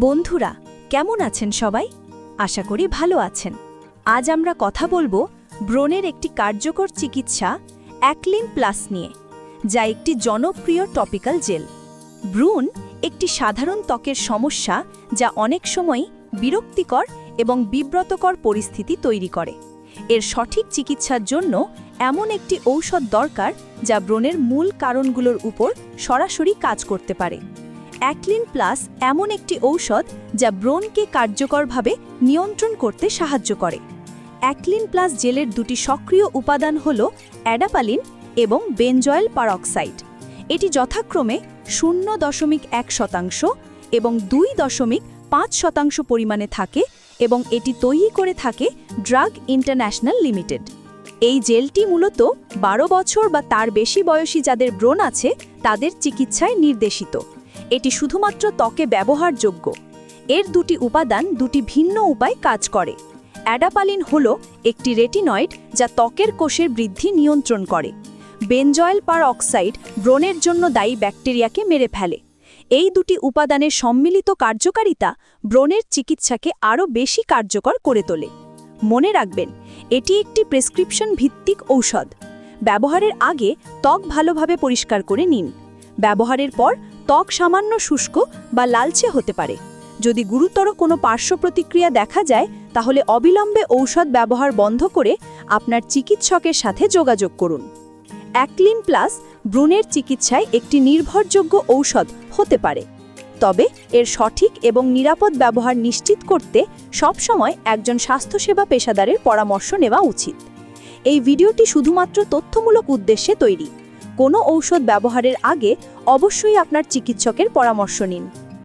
বন্ধুরা, কেমন আছেন সবাই? আশা করি ভালো আছেন। আজ আমরা কথা বলব ব্রণের একটি কার্যকর চিকিৎসা অ্যাকলিন প্লাস নিয়ে, যা একটি জনপ্রিয় টপিক্যাল জেল। ব্রুন একটি সাধারণ ত্বকের সমস্যা যা অনেক সময় বিরক্তিকর এবং বিব্রতকর পরিস্থিতি তৈরি করে। এর সঠিক চিকিৎসার জন্য এমন একটি ঔষধ দরকার যা ব্রণের মূল কারণগুলোর উপর সরাসরি কাজ করতে পারে। অ্যাকলিন প্লাস এমন একটি ঔষধ যা ব্রণকে কার্যকরভাবে নিয়ন্ত্রণ করতে সাহায্য করে। অ্যাকলিন প্লাস জেলের দুটি সক্রিয় উপাদান হল অ্যাডাপালিন এবং বেনজয়েল পারক্সাইড। এটি যথাক্রমে শূন্য দশমিক এক শতাংশ এবং দুই দশমিক পাঁচ শতাংশ পরিমাণে থাকে এবং এটি তৈরি করে থাকে ড্রাগ ইন্টারন্যাশনাল লিমিটেড। এই জেলটি মূলত বারো বছর বা তার বেশি বয়সী যাদের ব্রণ আছে, তাদের চিকিৎসায় নির্দেশিত। এটি শুধুমাত্র ত্বকে ব্যবহারযোগ্য। এর দুটি উপাদান দুটি ভিন্ন উপায় কাজ করে। অ্যাডাপালিন হল একটি রেটিনয়েড যা ত্বকের কোষের বৃদ্ধি নিয়ন্ত্রণ করে। বেনজয়েল পার অক্সাইড ব্রণের জন্য দায়ী ব্যাকটেরিয়াকে মেরে ফেলে। এই দুটি উপাদানের সম্মিলিত কার্যকারিতা ব্রণের চিকিৎসাকে আরও বেশি কার্যকর করে তোলে। মনে রাখবেন, এটি একটি প্রেসক্রিপশন ভিত্তিক ঔষধ। ব্যবহারের আগে ত্বক ভালোভাবে পরিষ্কার করে নিন। ব্যবহারের পর ত্বক সামান্য শুষ্ক বা লালচে হতে পারে। যদি গুরুতর কোনো পার্শ্ব প্রতিক্রিয়া দেখা যায়, তাহলে অবিলম্বে ঔষধ ব্যবহার বন্ধ করে আপনার চিকিৎসকের সাথে যোগাযোগ করুন। অ্যাকলিন প্লাস ব্রুনের চিকিৎসায় একটি নির্ভরযোগ্য ঔষধ হতে পারে। তবে এর সঠিক এবং নিরাপদ ব্যবহার নিশ্চিত করতে সবসময় একজন স্বাস্থ্যসেবা পেশাদারের পরামর্শ নেওয়া উচিত। এই ভিডিওটি শুধুমাত্র তথ্যমূলক উদ্দেশ্যে তৈরি। কোনো ঔষধ ব্যবহারের আগে অবশ্যই আপনার চিকিৎসকের পরামর্শ নিন।